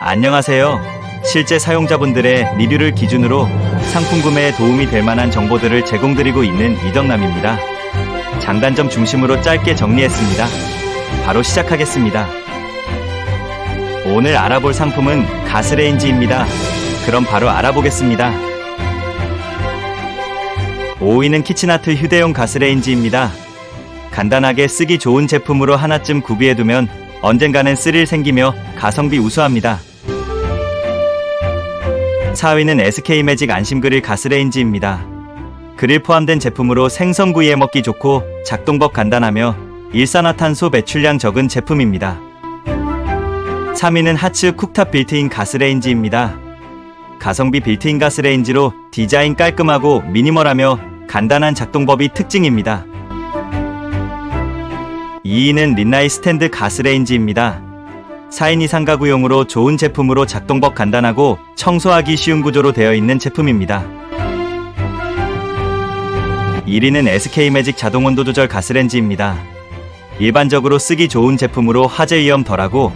안녕하세요. 실제 사용자분들의 리뷰를 기준으로 상품 구매에 도움이 될 만한 정보들을 제공드리고 있는 이덕남입니다. 장단점 중심으로 짧게 정리했습니다. 바로 시작하겠습니다. 오늘 알아볼 상품은 가스레인지입니다. 그럼 바로 알아보겠습니다. 5위는 키친아트 휴대용 가스레인지입니다. 간단하게 쓰기 좋은 제품으로 하나쯤 구비해두면 언젠가는 쓸일 생기며 가성비 우수합니다. 4위는 SK매직 안심 그릴 가스레인지입니다. 그릴 포함된 제품으로 생선 구이에 먹기 좋고 작동법 간단하며 일산화탄소 배출량 적은 제품입니다. 3위는 하츠 쿡탑 빌트인 가스레인지입니다. 가성비 빌트인 가스레인지로 디자인 깔끔하고 미니멀하며 간단한 작동법이 특징입니다. 2위는 린나이 스탠드 가스레인지입니다. 4인 이상 가구용으로 좋은 제품으로 작동법 간단하고 청소하기 쉬운 구조로 되어 있는 제품입니다. 1위는 SK매직 자동 온도 조절 가스레인지입니다. 일반적으로 쓰기 좋은 제품으로 화재 위험 덜하고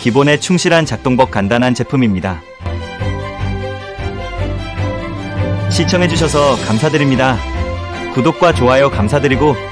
기본에 충실한 작동법 간단한 제품입니다. 시청해주셔서 감사드립니다. 구독과 좋아요 감사드리고